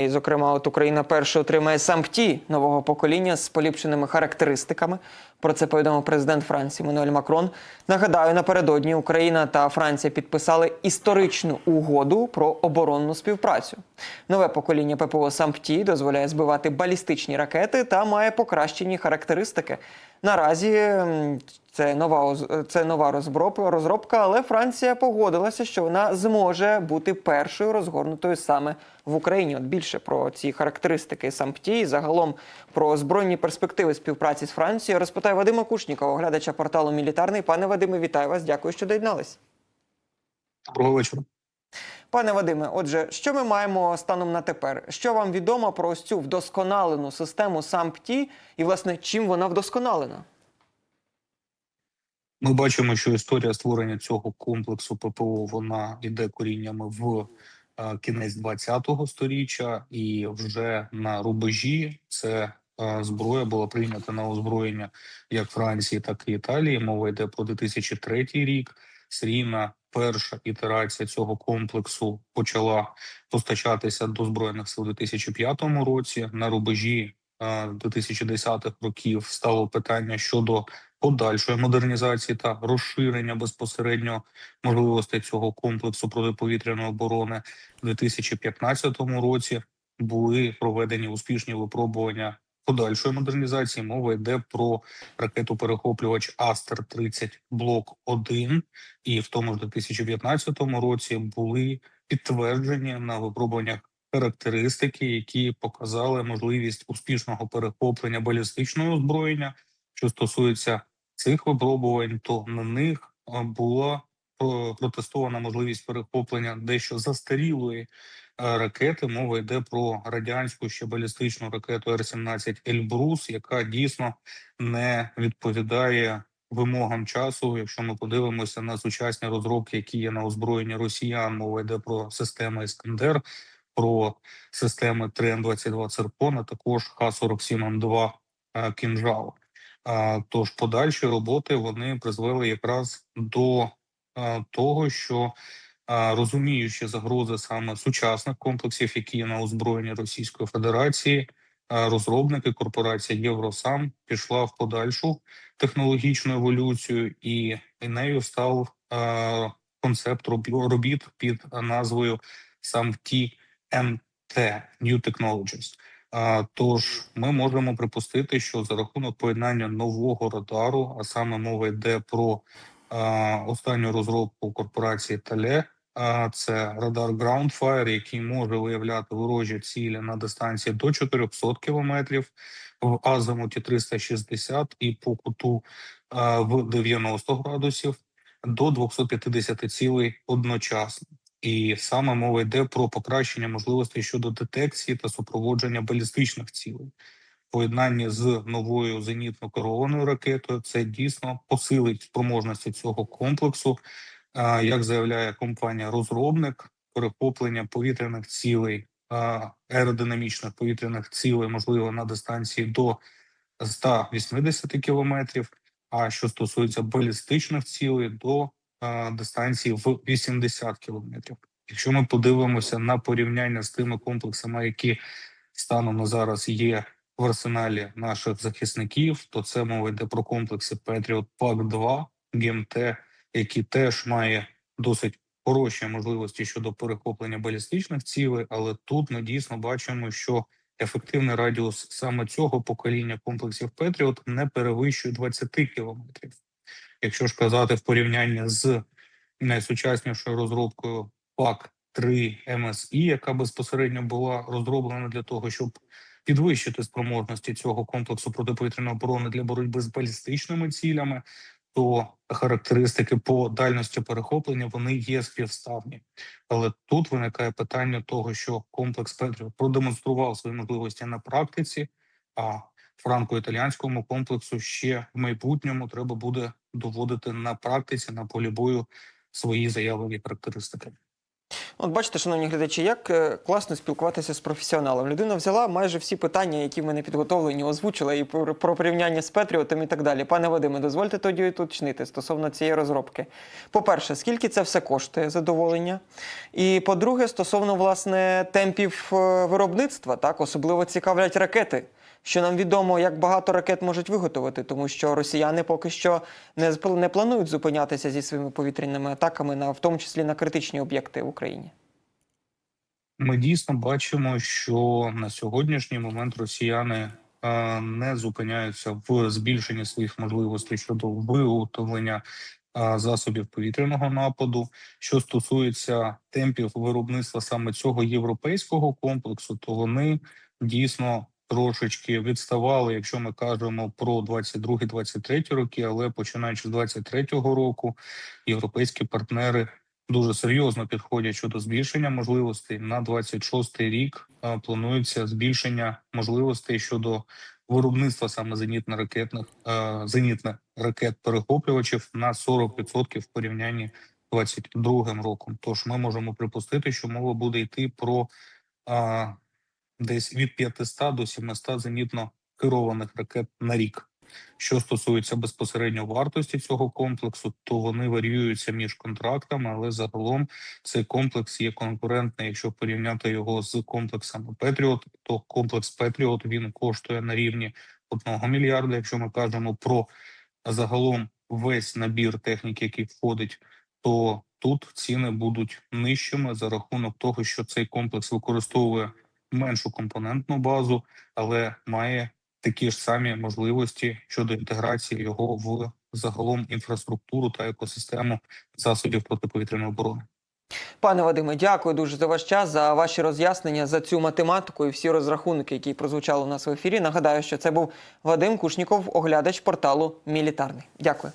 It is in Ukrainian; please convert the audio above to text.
І, зокрема, от Україна перша отримає сам ПТІ нового покоління з поліпшеними характеристиками. Про це повідомив президент Франції Мануель Макрон. Нагадаю, напередодні Україна та Франція підписали історичну угоду про оборонну співпрацю. Нове покоління ППО сам ПТІ дозволяє збивати балістичні ракети та має покращені характеристики. Наразі це нова це нова розробка, але Франція погодилася, що вона зможе бути першою розгорнутою саме в Україні. От більше про ці характеристики САМПТІ і загалом про збройні перспективи співпраці з Францією розпитаю Вадима Кушнікова, оглядача порталу Мілітарний. Пане Вадиме, вітаю вас. Дякую, що доєднались. Доброго вечора. Пане Вадиме, отже, що ми маємо станом на тепер? Що вам відомо про ось цю вдосконалену систему САМПТІ і, власне, чим вона вдосконалена? Ми бачимо, що історія створення цього комплексу ППО вона йде коріннями в е, кінець 20-го сторіччя, і вже на рубежі це е, зброя була прийнята на озброєння як Франції, так і Італії. Мова йде про 2003 рік. Серійна перша ітерація цього комплексу почала постачатися до збройних сил у 2005 році. На рубежі е, 2010-х років стало питання щодо подальшої модернізації та розширення безпосередньо можливостей цього комплексу протиповітряної оборони у 2015 році були проведені успішні випробування подальшої модернізації. Мова йде про ракету перехоплювач Астер 30 блок 1 і в тому ж 2015 році були підтверджені на випробуваннях характеристики, які показали можливість успішного перехоплення балістичного озброєння. Що стосується цих випробувань, то на них е, була про- протестована можливість перехоплення дещо застарілої е, ракети. Мова йде про радянську ще балістичну ракету Р-17 Ельбрус, яка дійсно не відповідає вимогам часу. Якщо ми подивимося на сучасні розробки, які є на озброєнні росіян, мова йде про системи Іскандер, про системи 3М22 Циркон, а також Х-47М2 е, Кінжал. Тож подальші роботи вони призвели якраз до того, що розуміючи загрози саме сучасних комплексів, які є на озброєнні Російської Федерації, розробники корпорація Євросам пішла в подальшу технологічну еволюцію, і нею став концепт робі- робіт під назвою SAMT MT New Technologies. Тож ми можемо припустити, що за рахунок поєднання нового радару, а саме мова йде про останню розробку корпорації Тале, а це радар Groundfire, який може виявляти ворожі цілі на дистанції до 400 кілометрів в азимуті 360 і по куту в 90 градусів до 250 цілей одночасно. І саме мова йде про покращення можливостей щодо детекції та супроводження балістичних цілей. Поєднанні з новою зенітно керованою ракетою це дійсно посилить спроможності цього комплексу. Як заявляє компанія розробник, перехоплення повітряних цілей, аеродинамічних повітряних цілей можливо на дистанції до 180 кілометрів. А що стосується балістичних цілей, до дистанції в 80 кілометрів. Якщо ми подивимося на порівняння з тими комплексами, які станом на зараз є в арсеналі наших захисників, то це мова йде про комплекси Patriot PAC 2 ГМТ, які теж має досить хороші можливості щодо перехоплення балістичних цілей, але тут ми дійсно бачимо, що ефективний радіус саме цього покоління комплексів Patriot не перевищує 20 кілометрів. Якщо ж казати в порівнянні з найсучаснішою розробкою ПАК 3 МСІ, яка безпосередньо була розроблена для того, щоб підвищити спроможності цього комплексу протиповітряної оборони для боротьби з балістичними цілями, то характеристики по дальності перехоплення вони є співставні. Але тут виникає питання того, що комплекс Петрів продемонстрував свої можливості на практиці, а франко-італіянському комплексу ще в майбутньому треба буде доводити на практиці на полі бою свої заявлені характеристики. От бачите, шановні глядачі, як е, класно спілкуватися з професіоналом. Людина взяла майже всі питання, які в мене підготовлені, озвучила і про, порівняння з Петріотом і так далі. Пане Вадиме, дозвольте тоді уточнити стосовно цієї розробки. По-перше, скільки це все коштує задоволення? І по-друге, стосовно власне темпів е, виробництва, так особливо цікавлять ракети. Що нам відомо, як багато ракет можуть виготовити, тому що росіяни поки що не, не планують зупинятися зі своїми повітряними атаками, на, в тому числі на критичні об'єкти в Україні. Ми дійсно бачимо, що на сьогоднішній момент росіяни е, не зупиняються в збільшенні своїх можливостей щодо виготовлення е, засобів повітряного нападу. Що стосується темпів виробництва саме цього європейського комплексу, то вони дійсно трошечки відставали, якщо ми кажемо про 22-23 роки, але починаючи з 23-го року, європейські партнери дуже серйозно підходять щодо збільшення можливостей. На 26-й рік планується збільшення можливостей щодо виробництва саме зенітно-ракетних зенітних ракет перехоплювачів на 40% в порівнянні з 22 роком. Тож ми можемо припустити, що мова буде йти про десь від 500 до 700 зенітно керованих ракет на рік. Що стосується безпосередньо вартості цього комплексу, то вони варіюються між контрактами, але загалом цей комплекс є конкурентний. Якщо порівняти його з комплексами Петріот, то комплекс Петріот він коштує на рівні 1 мільярда. Якщо ми кажемо про загалом весь набір техніки, який входить, то тут ціни будуть нижчими за рахунок того, що цей комплекс використовує меншу компонентну базу, але має такі ж самі можливості щодо інтеграції його в загалом інфраструктуру та екосистему засобів протиповітряної оборони. Пане Вадиме, дякую дуже за ваш час, за ваші роз'яснення, за цю математику і всі розрахунки, які прозвучали у нас в ефірі. Нагадаю, що це був Вадим Кушніков, оглядач порталу Мілітарний. Дякую.